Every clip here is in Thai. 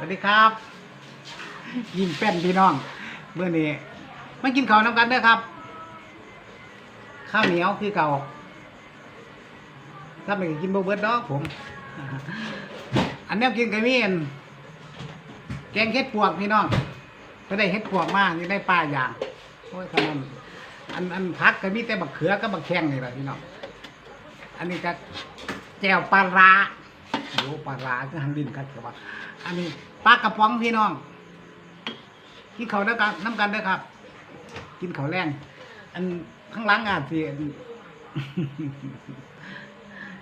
สวัสดีครับ ยิ้มแป้นพี่น้องเมื่อนี้มากินข้าวน้ำกันเด้อครับ ข้าวเหนียวคือเก่าถ้าไม่กินโบเบิร์ดดอกผม อันนี้กินกับมีอันแกงเห็ดปวกพี่น้องก็ได้เห็ดปวกมากนี่ได้ปลาอย่างโอ้ยขนาดอันอันพักก็มีแต่บักเขือกับบักแข้งนี่แหละพี่น้องอันนี้ก็แจวปลาร้าโอ้ปลาร้าคือหันดินกันกับว่าอันนี้ ปลากระป๋องพี่น้อง กินเขาด้วยกันน้ำกันด้วยครับ กินเขาแรง อันข้างหลังอาจสิ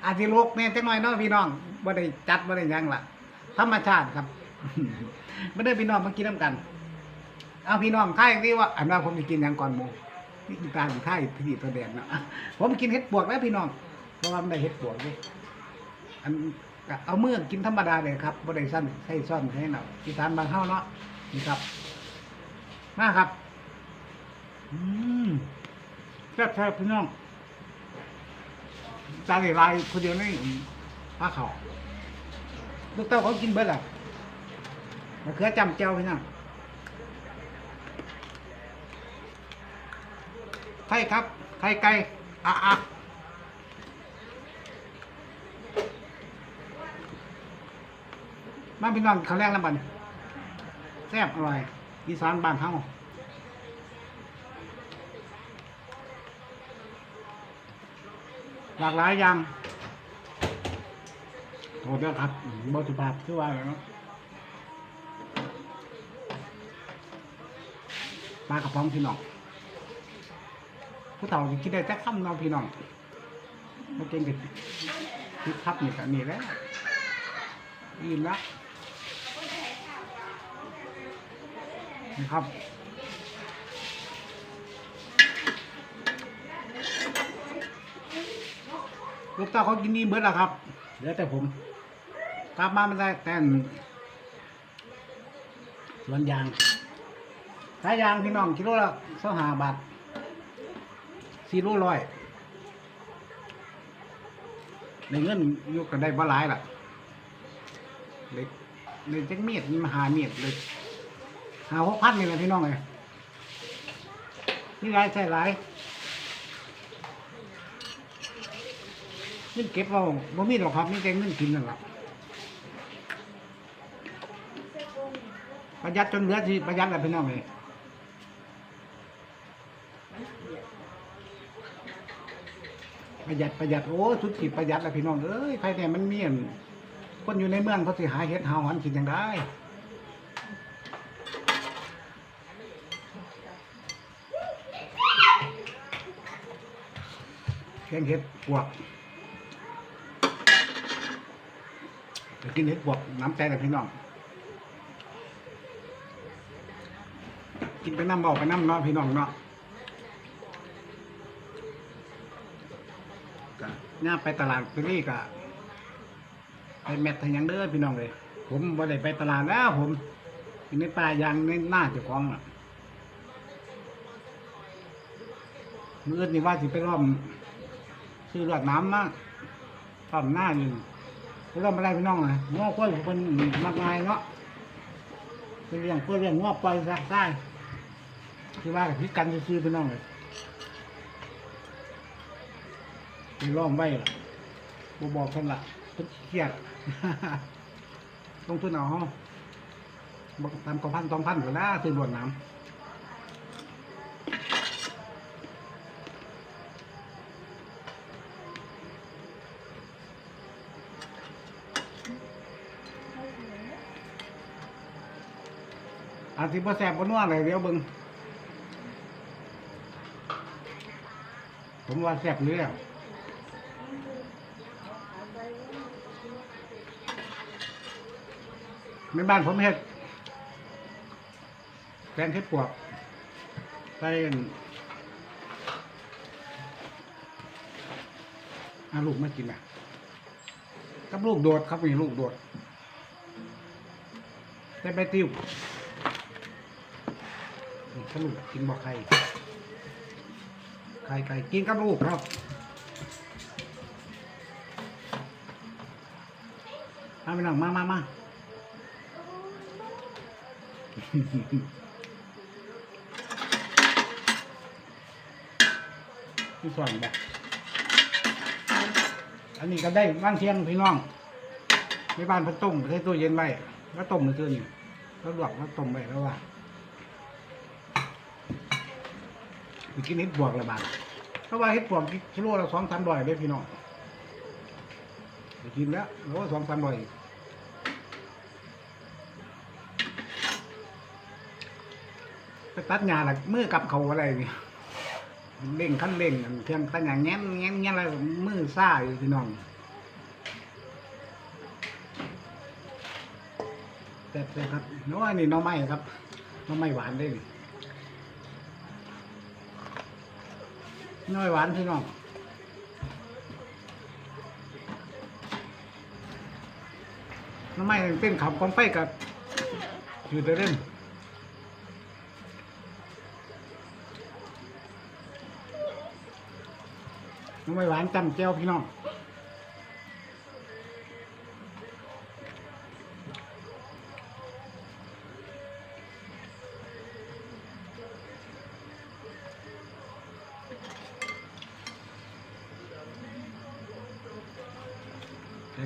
อาจสิโลกเนี่ยจังหน่อยเนาะพี่น้องบ่ได้จัดบ่ได้ยังล่ะ ธรรมชาติครับบ่ได้พี่น้องมากินน้ำกัน เอาพี่น้องท่ายที่ว่าอันว่าผมจะกินยังก่อนหมูนี่กินตาอยู่ท่ายที่ตัวแดงเนาะผมกินเห็ดปวกแล้วพี่น้องเพราะว่ามันได้เห็ดปวกนี่อัน ก็เอาเมื่อกินธรรมดาเลยครับบ่ได้สั้นใส่ซ่อนให้เนาะอีสานบางเฮาเนาะนี่ครับ มาครับ อืมแซ่บๆพี่น้องจานลายคนเดียวนี่ผ้าเขาวลูกเต้าเขากินเบิดอะมะเขือจำเจ้าพี่น้องไข่ครับไข่ไก่อะอะ มาพี่น้องเขาวแรกแล้วบัดนแซ่บอร่อยอีสานบ้านเฮาหลากหลายอย่างโทษด้วยครับบสุภาพชื่อว่าอะไรเนาะปลากระป๋องพี่น้องผู้เฒ่าสิคิดได้จักคำเนาพี่น้องมาเก่งกับคิดทับนี่กันนี่แล้วอิ่มละ นี่ครับลูกเต้าเขากินนี่เบิดแล้วครับ เหลือแต่ผมกลับมาไม่ได้แต่นสวนยางขายยางพี่น้องกิโลละสองห้าบาทสี่โลร้อยในเงินอยู่กันได้บ่หลายล่ะเลยเลยจักเมียดมีมาหาเมียดเลย หาหกพันนี่แหละพี่น้องเลยนี่หลายใช่หลายเงินเก็บเอาบ่มีหรอกครับมีแต่เงินกินนั่นแหละประหยัดจนเหลือสิประหยัดแล้วพี่น้องเลยประหยัดประหยัดโอ้สุดขีดประหยัดแล้วพี่น้องเอ้ยใครแต่มันเมีอันคนอยู่ในเมืองเขาสิหาเฮ็ดหาหันกินยังได้ แกงเห็ดปวกไปกินเห็ดบวกน้ำใจเลยพี่น้อง กินไปน้ำเบาไปน้ำเนาะพี่น้องเนาะก็ย่าไปตลาดไปนี่ก็ไปแมททางยังเด้อพี่น้องเลย ผมบ่ได้ไปตลาดแล้ว ผมกินในป่ายางในหน้าเจ้าของอะมื้ออื่นนี่ว่าสิไปร่อม ซื้อรวดน้ำมาร่อมหน้าอยู่เริ่มมาได้พี่น้องเลยง้อกล้วยเป็นมากมายเนาะเป็นเรื่องเพื่อเรื่องง้อปล่อยสักได้ที่ว่าพิกันซื้อพี่น้องเลยมีร่องไว้ล่ะบบอกคนละเพิ่นเครียดลงทุนเอาห้องบอกตามกองพันสองพันก็ได้ซื้อรวดน้ำ จสิบ่แสบบ่นัวเลยเดี๋ยวเบิ่งผมว่าแสบเรื่อยในบ้านผมเฮ็ดแกงเฮ็ดปวกใส่อาลูกมากินอะกับลูกโดดครับมีลูกโดดใส่ใบติ้ว สรุปกินบอกไข่ไข่ไก่กินกับลูกครับมาไปหนังมามามาที่สอนแบบอันนี้ก็ได้บ้านเชียงพี่น้องในบ้านพิ่นต้มใส่ตู้เย็นไว้แล้วต้มเมื่อคืนนี่แล้วลวกแล้วต้มไว้แล้วว่า ไปกินเห็ดบวกละบาทเพราะว่าเห็ดบวกกิโลละสองสามร้อยเลยพี่น้องไปกินแล้วแล้วสองสามร้อยไปตัดหญ้าละมือกับเขาอะไรนี่เล่งขั้นเล่งเครื่องตั้งอย่างแง้มแง้มแง้มอะไรมือซ่าอยู่พี่น้องแต่แต่ครับน้อยนี่น้องไม้ครับน้องไม้หวานได้นี่ น้อยหวานพี่น้องน้ำไม้เป็นขับกองไฟกับอยู่แต่เล่นน้ำไม้หวานจำเจ้าพี่น้อง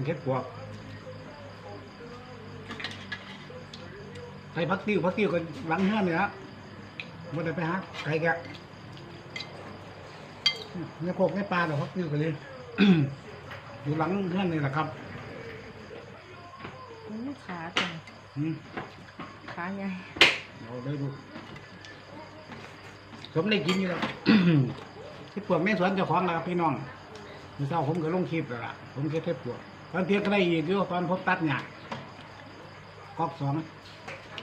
แกงเค็ดปวกใส่พักติ้วพักติ้วกันหลังเฮือนเนี่ยฮะมันได้ไปหาไก่แกะเนี่ยโคกเนี่ยปลาเดี๋ยวเขาติ้วกันเลยอยู่หลังเพื่อนนี่แหละครับอู้ขาจังอืมขาใหญ่เราได้ดูผมได้กินอยู่แล้วที่ปวกแม่สวนเจ้าของนะครับพี่น้องมื่อเช้าผมก็ลงคลิปแล้วล่ะผมเก็บเทปปวก ตอนเที่ยงก็ได้อีกอยู่ตอนผมตัดหญ้ากอกสอง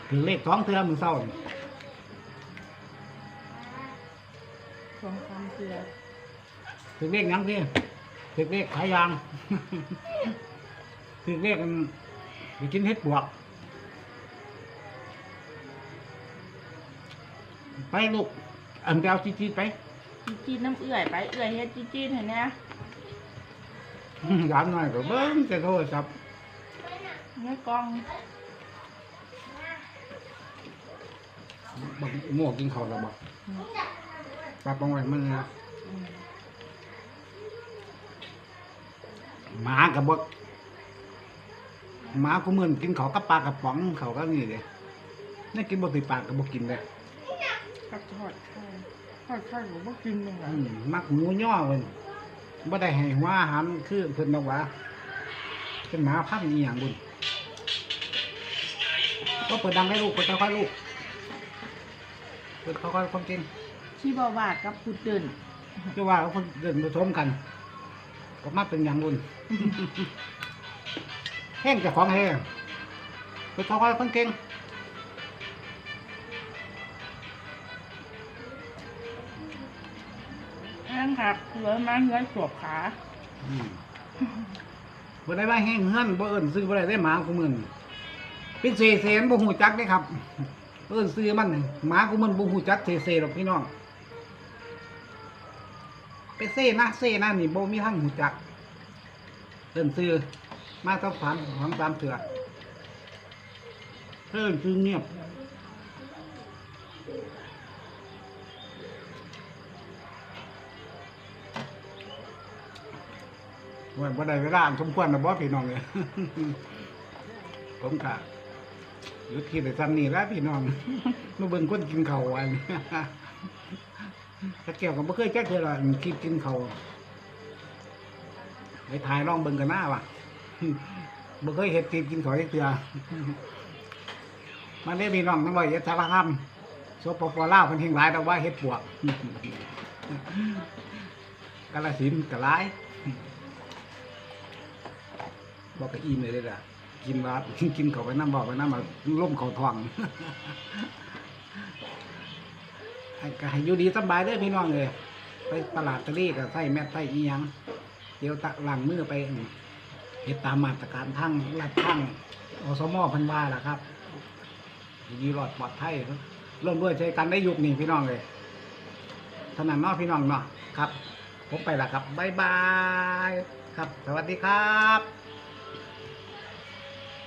ถือเลขสองเทือมือเช้านี่สองสามเสือถือเลขหยังพี่ถือเลขขายยาง ถือเลขอันไปกินเฮ็ดปวก ไปลูกอันเดียวจีดๆไป จีจีน้ำเอื่อยไปเอื่อยเฮ็ดจีจีเห็นไหม หลานน้อยก็เบิ้งจะโทรศัพท์ไม่กล้องบักหมวกกินข้าวแล้วบักปลาปองไว้มันนะอืมหมากับบักหมากูเหมือนกินข้าวกับปลากระป๋องเขาก็นี่เลยนี่กินบ่ติดปากกับบ่กินเลยกับทอดไข่ทอดไข่ผมก็กินยังไงอืมมักหมูย่อเว้ย บ่ได้ให้หัวอาหารคือเพิ่นบอกว่าเป็นหมาพันธุ์อีหยังบุญก็เปิดดังให้ลูกเปิดค่อยๆลูกเปิดค่อยๆความจริงชีบาวาดกับพุดเดินคือว่าคนเดินผสมกันก็มาเป็นอย่างบุญแห้งจากของแห้งเป็นเขาก็คนเก่ง นั่นครับเหลือมาเหลือสวบขาอืมบ่ได้ว่าแห้งเฮือนบ่เอิ้นซื้อบ่ได้ได้หมากูมึนเป็นเศษเศษบ่ฮู้จักเด้ครับ เอิ้นซื้อมันนี่หมากูมึนบ่ฮู้จักเศษเศษหรอกพี่น้องไปเซ่นะเซ่นะนี่บ่มีทางฮู้จักเอิ้นซื้อมาต้องฝันของตามเถื่อเอิ้นซื้อเงียบ ว่าบ่ได้เวลาสมควรนะบ่พี่น้องเลยผมกะยุดคิดแต่ซ้ำนี่แล้วพี่น้องมาเบิ่งคนกินเข้าวอันตะเกียวก็บ่เคยแก้เคยละคิดกินเข้าไปถ่ายลองเบิ่งกันหน้าว่ะบ่เคยเฮ็ดติดกินข้าวจักเทื่อมาเด้อพี่น้องทั้งร้อยเอ็ดสารคามสปปลาวเพิ่นเฮงหลายแต่ว่าเฮ็ดปวกกาฬสินก็หลาย บอกกับอีเมลเลยล่ะกินว่ากินเขาไปน้ำบอกไปน้ำมาล่มเขาทองก็ให้อยู่ดีสบายเด้พี่น้องเลยไปตลาดตะลี่กับไส้แม่ไส้อียังเดี๋ยวตะหลังมือไปเฮ็ดตามมาตรการทั้งรัดทั้งอสมอพันว่าล่ะครับยีรอดปลอดภัยร่วมด้วยใช้กันได้ยุคนี้พี่น้องเลยเท่านั้นเนาะพี่น้องเนาะครับ ผมไปละครับบ๊ายบาย ครับ สวัสดีครับ